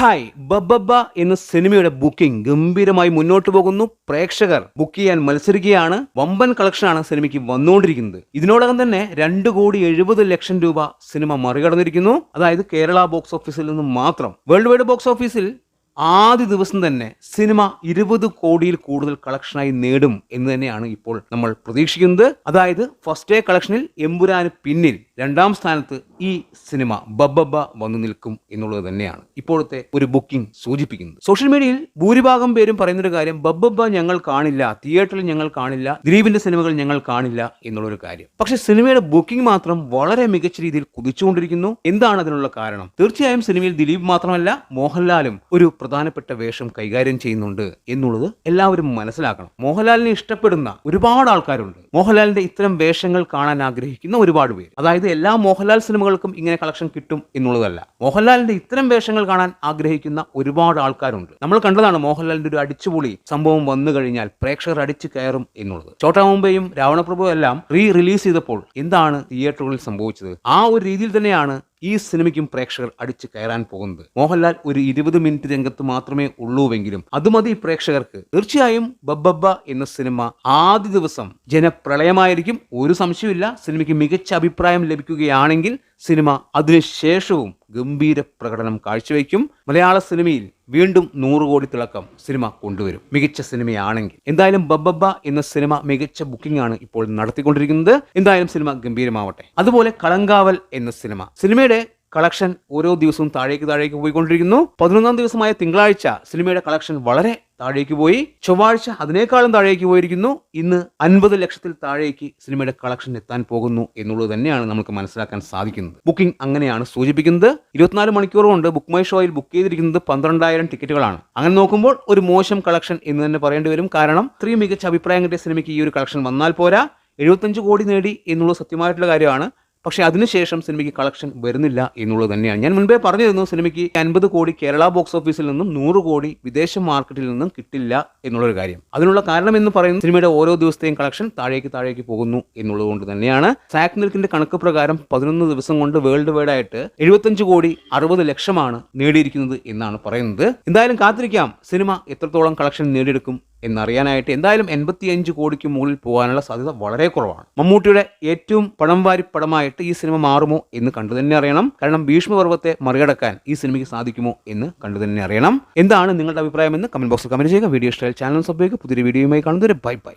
Hi ബബ്ബ എന്ന സിനിമയുടെ booking ഗംഭീരമായി മുന്നോട്ട് പോകുന്നു. പ്രേക്ഷകർ ബുക്ക് ചെയ്യാൻ മത്സരിക്കുകയാണ്. വമ്പൻ കളക്ഷനാണ് സിനിമയ്ക്ക് വന്നുകൊണ്ടിരിക്കുന്നത്. ഇതിനോടകം തന്നെ രണ്ട് കോടി എഴുപത് ലക്ഷം രൂപ സിനിമ മറികടന്നിരിക്കുന്നു. അതായത് കേരള ബോക്സ് ഓഫീസിൽ നിന്ന് മാത്രം. വേൾഡ് വൈഡ് ബോക്സ് ഓഫീസിൽ ആദ്യ ദിവസം തന്നെ സിനിമ ഇരുപത് കോടിയിൽ കൂടുതൽ കളക്ഷനായി നേടും എന്ന് തന്നെയാണ് ഇപ്പോൾ നമ്മൾ പ്രതീക്ഷിക്കുന്നത്. അതായത് ഫസ്റ്റ് ഡേ കളക്ഷനിൽ എമ്പുരാന് പിന്നിൽ രണ്ടാം സ്ഥാനത്ത് ഈ സിനിമ ബബ്ബബ വന്നു നിൽക്കും എന്നുള്ളത് തന്നെയാണ് ഇപ്പോഴത്തെ ഒരു ബുക്കിംഗ് സൂചിപ്പിക്കുന്നത്. സോഷ്യൽ മീഡിയയിൽ ഭൂരിഭാഗം പേരും പറയുന്നൊരു കാര്യം ബബ്ബബ ഞങ്ങൾ കാണില്ല തിയേറ്ററിൽ ഞങ്ങൾ കാണില്ല ദിലീപിന്റെ സിനിമകൾ ഞങ്ങൾ കാണില്ല എന്നുള്ളൊരു കാര്യം. പക്ഷെ സിനിമയുടെ ബുക്കിംഗ് മാത്രം വളരെ മികച്ച രീതിയിൽ കുതിച്ചുകൊണ്ടിരിക്കുന്നു. എന്താണ് അതിനുള്ള കാരണം? തീർച്ചയായും സിനിമയിൽ ദിലീപ് മാത്രമല്ല മോഹൻലാലും ഒരു പ്രധാനപ്പെട്ട വേഷം കൈകാര്യം ചെയ്യുന്നുണ്ട് എന്നുള്ളത് എല്ലാവരും മനസ്സിലാക്കണം. മോഹൻലാലിനെ ഇഷ്ടപ്പെടുന്ന ഒരുപാട് ആൾക്കാരുണ്ട്. മോഹൻലാലിന്റെ ഇത്തരം വേഷങ്ങൾ കാണാൻ ആഗ്രഹിക്കുന്ന ഒരുപാട് പേര്. അതായത് എല്ലാ മോഹൻലാൽ സിനിമകൾക്കും ഇങ്ങനെ കളക്ഷൻ കിട്ടും എന്നുള്ളതല്ല. മോഹൻലാലിന്റെ ഇത്തരം വേഷങ്ങൾ കാണാൻ ആഗ്രഹിക്കുന്ന ഒരുപാട് ആൾക്കാരുണ്ട്. നമ്മൾ കണ്ടതാണ് മോഹൻലാലിന്റെ ഒരു അടിച്ചുപൊളി സംഭവം വന്നു കഴിഞ്ഞാൽ പ്രേക്ഷകർ അടിച്ചു കയറും എന്നുള്ളത്. ചോട്ടാ മുംബൈയും രാവണപ്രഭു എല്ലാം റീ റിലീസ് ചെയ്തപ്പോൾ എന്താണ് തിയേറ്ററുകളിൽ സംഭവിച്ചത്? ആ ഒരു രീതിയിൽ തന്നെയാണ് ഈ സിനിമയ്ക്കും പ്രേക്ഷകർ അടിച്ച് കയറാൻ പോകുന്നത്. മോഹൻലാൽ ഒരു ഇരുപത് മിനിറ്റ് രംഗത്ത് മാത്രമേ ഉള്ളൂവെങ്കിലും അത് മതി പ്രേക്ഷകർക്ക്. തീർച്ചയായും ബബ്ബബ്ബ എന്ന സിനിമ ആദ്യ ദിവസം ജനപ്രളയമായിരിക്കും. ഒരു സംശയമില്ല സിനിമയ്ക്ക് മികച്ച അഭിപ്രായം ലഭിക്കുകയാണെങ്കിൽ സിനിമ അതിനുശേഷവും ഗംഭീര പ്രകടനം കാഴ്ചവെക്കും. മലയാള സിനിമയിൽ വീണ്ടും നൂറ് കോടി തിളക്കം സിനിമ കൊണ്ടുവരും. മികച്ച സിനിമയാണെങ്കിൽ. എന്തായാലും ബബ്ബ എന്ന സിനിമ മികച്ച ബുക്കിംഗ് ആണ് ഇപ്പോൾ നടത്തിക്കൊണ്ടിരിക്കുന്നത്. എന്തായാലും സിനിമ ഗംഭീരമാവട്ടെ. അതുപോലെ കളങ്കാവൽ എന്ന സിനിമ. സിനിമയുടെ കളക്ഷൻ ഓരോ ദിവസവും താഴേക്ക് താഴേക്ക് പോയിക്കൊണ്ടിരിക്കുന്നു. പതിനൊന്നാം ദിവസമായ തിങ്കളാഴ്ച സിനിമയുടെ കളക്ഷൻ വളരെ താഴേക്ക് പോയി. ചൊവ്വാഴ്ച അതിനേക്കാളും താഴേക്ക് പോയിരിക്കുന്നു. ഇന്ന് അൻപത് ലക്ഷത്തിൽ താഴേക്ക് സിനിമയുടെ കളക്ഷൻ എത്താൻ പോകുന്നു എന്നുള്ളത് തന്നെയാണ് നമുക്ക് മനസ്സിലാക്കാൻ സാധിക്കുന്നത്. ബുക്കിംഗ് അങ്ങനെയാണ് സൂചിപ്പിക്കുന്നത്. ഇരുപത്തിനാല് മണിക്കൂർ കൊണ്ട് ബുക്ക് മൈ ഷോയിൽ ബുക്ക് ചെയ്തിരിക്കുന്നത് പന്ത്രണ്ടായിരം ടിക്കറ്റുകളാണ്. അങ്ങനെ നോക്കുമ്പോൾ ഒരു മോശം കളക്ഷൻ എന്ന് തന്നെ പറയേണ്ടി വരും. കാരണം ഇത്രയും മികച്ച അഭിപ്രായം കിട്ടിയ സിനിമയ്ക്ക് ഈ ഒരു കളക്ഷൻ വന്നാൽ പോരാ. എഴുപത്തഞ്ച് കോടി നേടി എന്നുള്ള സത്യമായിട്ടുള്ള കാര്യമാണ്. പക്ഷേ അതിനുശേഷം സിനിമയ്ക്ക് കളക്ഷൻ വരുന്നില്ല എന്നുള്ളത് തന്നെയാണ്. ഞാൻ മുൻപേ പറഞ്ഞിരുന്നു സിനിമയ്ക്ക് അൻപത് കോടി കേരള ബോക്സ് ഓഫീസിൽ നിന്നും നൂറ് കോടി വിദേശ മാർക്കറ്റിൽ നിന്നും കിട്ടില്ല എന്നുള്ളൊരു കാര്യം. അതിനുള്ള കാരണം എന്ന് പറയുന്നത് സിനിമയുടെ ഓരോ ദിവസത്തെയും കളക്ഷൻ താഴേക്ക് താഴേക്ക് പോകുന്നു എന്നുള്ളത് കൊണ്ട് തന്നെയാണ്. സാക് നിൽക്കിന്റെ കണക്ക് പ്രകാരം പതിനൊന്ന് ദിവസം കൊണ്ട് വേൾഡ് വൈഡ് ആയിട്ട് എഴുപത്തഞ്ച് കോടി അറുപത് ലക്ഷമാണ് നേടിയിരിക്കുന്നത് എന്നാണ് പറയുന്നത്. എന്തായാലും കാത്തിരിക്കാം. സിനിമ എത്രത്തോളം കളക്ഷൻ നേടിയെടുക്കും എന്നറിയാനായിട്ട് എന്തായാലും എൺപത്തിയഞ്ച് കോടിക്ക് മുകളിൽ പോകാനുള്ള സാധ്യത വളരെ കുറവാണ്. മമ്മൂട്ടിയുടെ ഏറ്റവും പണം വാരി പടമായിട്ട് ഈ സിനിമ മാറുമോ എന്ന് കണ്ടു തന്നെ അറിയണം. കാരണം ഭീഷ്മപർവത്തെ മറികടക്കാൻ ഈ സിനിമയ്ക്ക് സാധിക്കുമോ എന്ന് കണ്ടു തന്നെ അറിയണം. എന്താണ് നിങ്ങളുടെ അഭിപ്രായം എന്ന് കമന്റ് ബോക്സിൽ കമന്റ് ചെയ്യുക. വീഡിയോ ഇഷ്ടമായ ചാനൽ സബ്സ്ക്രൈബ് പുതിയൊരു വീഡിയോയുമായി കാണുന്നവരെ ബൈ ബൈ